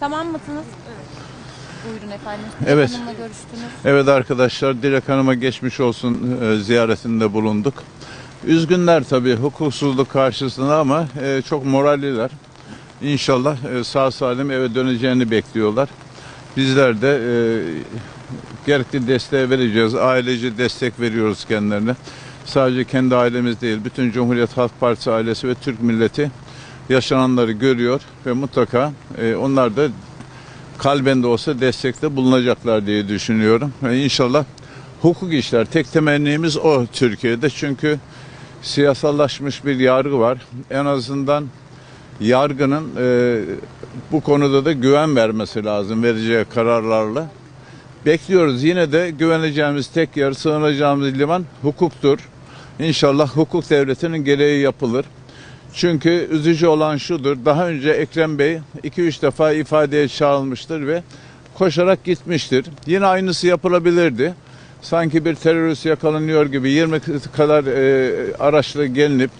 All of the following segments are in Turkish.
Tamam mısınız? Buyurun efendim. Evet. Hanımla görüştünüz. Evet arkadaşlar Dilek Hanım'a geçmiş olsun e, ziyaretinde bulunduk. Üzgünler tabii hukuksuzluk karşısında ama e, çok moralliler. İnşallah e, sağ salim eve döneceğini bekliyorlar. Bizler de e, gerekli desteği vereceğiz. Ailece destek veriyoruz kendilerine. Sadece kendi ailemiz değil, bütün Cumhuriyet Halk Partisi ailesi ve Türk milleti yaşananları görüyor ve mutlaka e, onlar da kalben de olsa destekte bulunacaklar diye düşünüyorum. Ve inşallah hukuk işler. Tek temennimiz o Türkiye'de. Çünkü siyasallaşmış bir yargı var. En azından yargının e, bu konuda da güven vermesi lazım vereceği kararlarla. Bekliyoruz. Yine de güveneceğimiz tek yer, sığınacağımız liman hukuktur. İnşallah hukuk devletinin gereği yapılır. Çünkü üzücü olan şudur. Daha önce Ekrem Bey 2-3 defa ifadeye çağrılmıştır ve koşarak gitmiştir. Yine aynısı yapılabilirdi. Sanki bir terörist yakalanıyor gibi 20 kadar e, araçla gelinip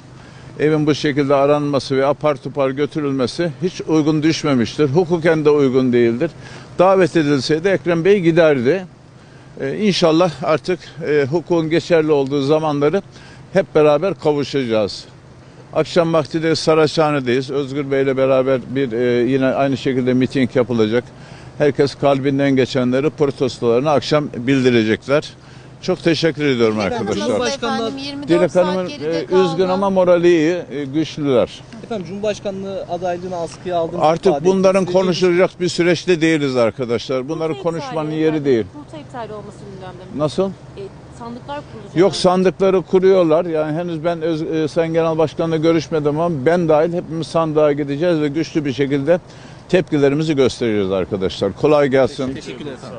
evin bu şekilde aranması ve apar topar götürülmesi hiç uygun düşmemiştir. Hukuken de uygun değildir. Davet edilseydi Ekrem Bey giderdi. Ee, inşallah artık e, hukukun geçerli olduğu zamanları hep beraber kavuşacağız. Akşam vakti de Saraçhane'deyiz. Özgür Bey ile beraber bir e, yine aynı şekilde miting yapılacak. Herkes kalbinden geçenleri protestolarını akşam bildirecekler. Çok teşekkür ediyorum arkadaşlar. Cumhurbaşkanlığı- Efendim 24 Dilek geride e, üzgün ama morali iyi, e, güçlüler. Efendim Cumhurbaşkanlığı adaylığını askıya aldığınızı Artık bunların konuşulacak bir süreçte değiliz arkadaşlar. Bunların konuşmanın yeri değil. Kurultay iptali olması gündemde? Nasıl? E, sandıklar kurulacak. Yok sandıkları kuruyorlar. Yani henüz ben öz, e, Sayın Genel Başkan'la görüşmedim ama ben dahil hepimiz sandığa gideceğiz ve güçlü bir şekilde tepkilerimizi göstereceğiz arkadaşlar. Kolay gelsin. Teşekkürler efendim.